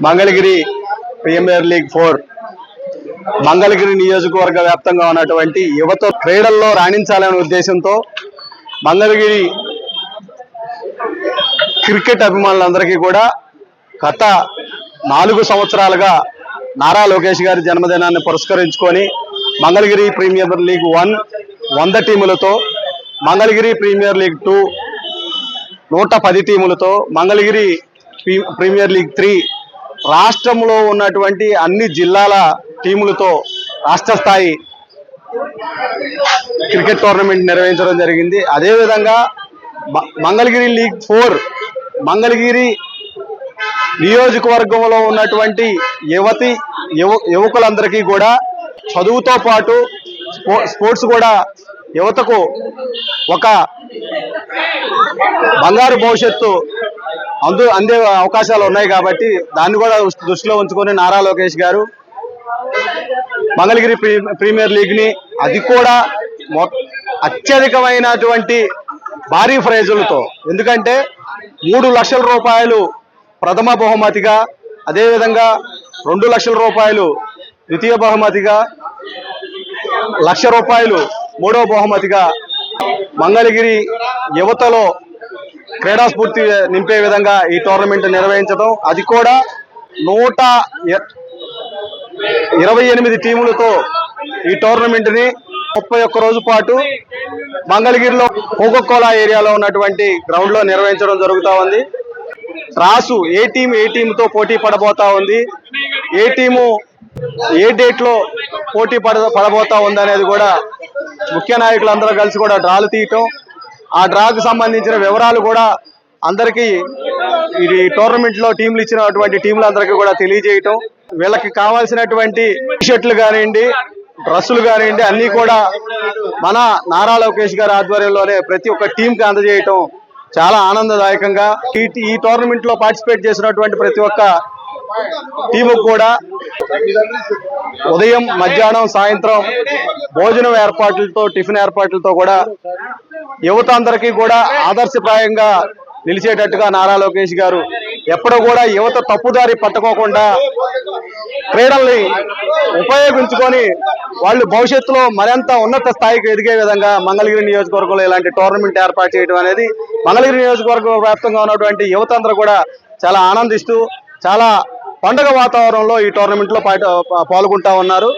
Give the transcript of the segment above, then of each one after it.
Mangalagiri premier league four. Mangalagiri నియోజకవర్గ వ్యాప్తంగా ఉన్నటువంటి యువత క్రీడల్లో రాణించాలనే ఉద్దేశంతో మంగళగిరి క్రికెట్ అభిమానులందరికీ కూడా గత నాలుగు సంవత్సరాలుగా నారా లోకేష్ గారి జన్మదినాన్ని పురస్కరించుకొని మంగళగిరి ప్రీమియర్ లీగ్ వన్ వంద టీములతో మంగళగిరి ప్రీమియర్ లీగ్ టూ నూట పది టీములతో Mangalagiri pre- premier league three రాష్ట్రంలో ఉన్నటువంటి అన్ని జిల్లాల టీములతో రాష్ట్ర స్థాయి క్రికెట్ టోర్నమెంట్ నిర్వహించడం జరిగింది. అదేవిధంగా మ- మంగళగిరి లీగ్ ఫోర్ మంగళగిరి నియోజకవర్గంలో ఉన్నటువంటి యువతి యువ యువకులందరికీ కూడా చదువుతో పాటు స్పోర్ట్స్ కూడా యువతకు ఒక బంగారు భవిష్యత్తు అందు అందే అవకాశాలు ఉన్నాయి కాబట్టి దాన్ని కూడా దృష్టిలో ఉంచుకొని నారా లోకేష్ గారు మంగళగిరి ప్రీ ప్రీమియర్ లీగ్ని అది కూడా మొ- అత్యధికమైనటువంటి భారీ ప్రైజులతో. ఎందుకంటే మూడు లక్షల రూపాయలు ప్రథమ బహుమతిగా అదేవిధంగా రెండు లక్షల రూపాయలు ద్వితీయ బహుమతిగా లక్ష రూపాయలు మూడవ బహుమతిగా మంగళగిరి యువతలో క్రీడా స్ఫూర్తి నింపే విధంగా ఈ టోర్నమెంట్ నిర్వహించడం. అది కూడా నూట ఎ- ఇరవై ఎనిమిది టీములతో ఈ టోర్నమెంట్ని ముప్పై ఒక్క రోజు పాటు మంగళగిరిలో కోకోకోలా ఏరియాలో ఉన్నటువంటి గ్రౌండ్లో నిర్వహించడం జరుగుతూ ఉంది. రాసు ఏ టీం ఏ టీంతో పోటీ పడబోతా ఉంది? ఏ టీము ఏ డేట్లో పోటీ పడ పడబోతా ఉంది అనేది కూడా ముఖ్య నాయకులందరూ కలిసి కూడా డ్రాలు తీయటం ఆ డ్రాకు సంబంధించిన వివరాలు కూడా అందరికీ ఇది టోర్నమెంట్లో టీంలు ఇచ్చినటువంటి టీంలందరికీ కూడా తెలియజేయటం. వీళ్ళకి కావాల్సినటువంటి షర్ట్లు కానివ్వండి డ్రెస్సులు కానివ్వండి అన్నీ కూడా మన నారా లోకేష్ గారి ఆధ్వర్యంలోనే ప్రతి ఒక్క టీంకి అందజేయటం చాలా ఆనందదాయకంగా. ఈ ఈ పార్టిసిపేట్ చేసినటువంటి ప్రతి ఒక్క టీము కూడా ఉదయం మధ్యాహ్నం సాయంత్రం భోజనం ఏర్పాట్లతో టిఫిన్ ఏర్పాట్లతో కూడా యువత అందరికీ కూడా ఆదర్శప్రాయంగా నిలిచేటట్టుగా నారా లోకేష్ గారు ఎప్పుడూ కూడా యువత తప్పుదారి పట్టుకోకుండా క్రీడల్ని ఉపయోగించుకొని వాళ్ళు భవిష్యత్తులో మరింత ఉన్నత స్థాయికి ఎదిగే విధంగా మంగళగిరి నియోజకవర్గంలో ఇలాంటి టోర్నమెంట్ ఏర్పాటు చేయడం అనేది మంగళగిరి నియోజకవర్గ వ్యాప్తంగా ఉన్నటువంటి యువత అందరూ కూడా చాలా ఆనందిస్తూ చాలా పండగ వాతావరణంలో ఈ టోర్నమెంట్లో పాల్గొంటా ఉన్నారు.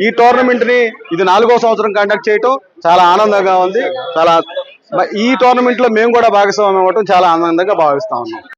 ఈ టోర్నమెంట్ని ఇది నాలుగో సంవత్సరం కండక్ట్ చేయటం. చాలా ఆనందంగా ఉంది. చాలా ఈ టోర్నమెంట్లో మేము కూడా భాగస్వామ్యం అవ్వటం చాలా ఆనందంగా భావిస్తా ఉన్నాం.